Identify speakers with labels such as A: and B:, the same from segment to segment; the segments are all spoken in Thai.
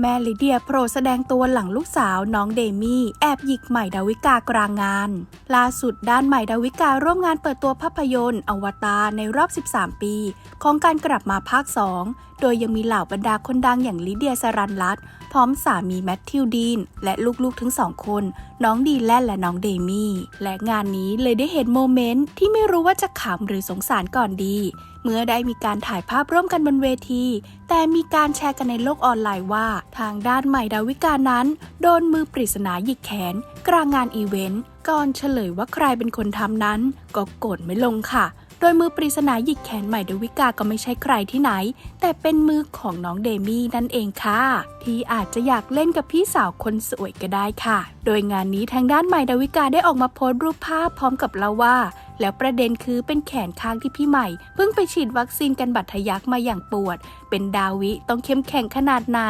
A: แม่ลิเดียโผล่แสดงตัวหลังลูกสาวน้องเดมี่ แอบหยิกใหม่ดาวิกากลางงาน ล่าสุดด้านใหม่ดาวิการ่วมงานเปิดตัวภาพยนตร์ อวตารในรอบ 13 ปี ของการกลับมาภาค 2โดยยังมีเหล่าบรรดาคนดังอย่างลิเดียสรันรัตพร้อมสามีแมทธิวดีน และลูกๆทั้งสองคน น้องดีแลนและน้องเดมี่ และงานนี้เลยได้เห็นโมเมนต์ที่ไม่รู้ว่าจะขำหรือสงสารก่อนดี เมื่อได้มีการถ่ายภาพร่วมกันบนเวที แต่มีการแชร์กันในโลกออนไลน์ว่า ทางด้านใหม่ดาวิกานั้น โดนมือปริศนาหยิกแขน กลางงานอีเวนต์ก่อนเฉลยว่าใครเป็นคนทำนั้นก็กดไม่ลงค่ะ โดยมือปริศนาหยิกแขนใหม่ดวิกาก็ไม่ใช่ใครที่ไหน แต่เป็นมือของน้องเดมี่นั่นเองค่ะ ที่อาจจะอยากเล่นกับพี่สาวคนสวยก็ได้ค่ะ โดยงานนี้ทางด้านใหม่ดวิกาได้ออกมาโพสต์รูปภาพพร้อมกับเล่าว่า แล้วประเด็นคือเป็นแขนข้างที่พี่ใหม่ เพิ่งไปฉีดวัคซีนกันบัตรทะยักมาอย่างปวด เป็นดาวิต้องเข้มแข็งขนาดไหน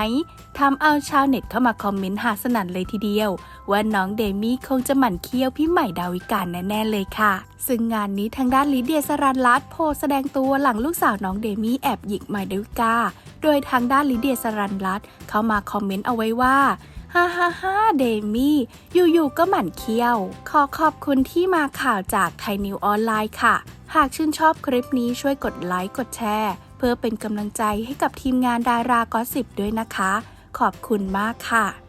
A: ทำเอาชาวเน็ตเข้ามาคอมเมนต์หาสนั่นเลยทีเดียว ว่าน้องเดมี่คงจะหมั่นเคี้ยวพี่ใหม่ดาวิกาแน่ๆเลยค่ะ ซึ่งงานนี้ทางด้านลิเดียสรันลัตน์โพสแสดงตัวหลังลูกสาวน้องเดมี่แอบหยิกใหม่ดาวิกา โดยทางด้านลิเดียสรันลัตเข้ามาคอมเมนต์เอาไว้ว่าฮ่าฮ่าฮ่าเดมี่ อยู่ๆก็หมั่นเคี้ยว ขอขอบคุณที่มาข่าวจากไทยนิวออนไลน์ค่ะ หากชื่นชอบคลิปนี้ช่วยกดไลค์กดแชร์ เพื่อเป็นกำลังใจให้กับทีมงานดารากอสิบด้วยนะคะ ขอบคุณมากค่ะ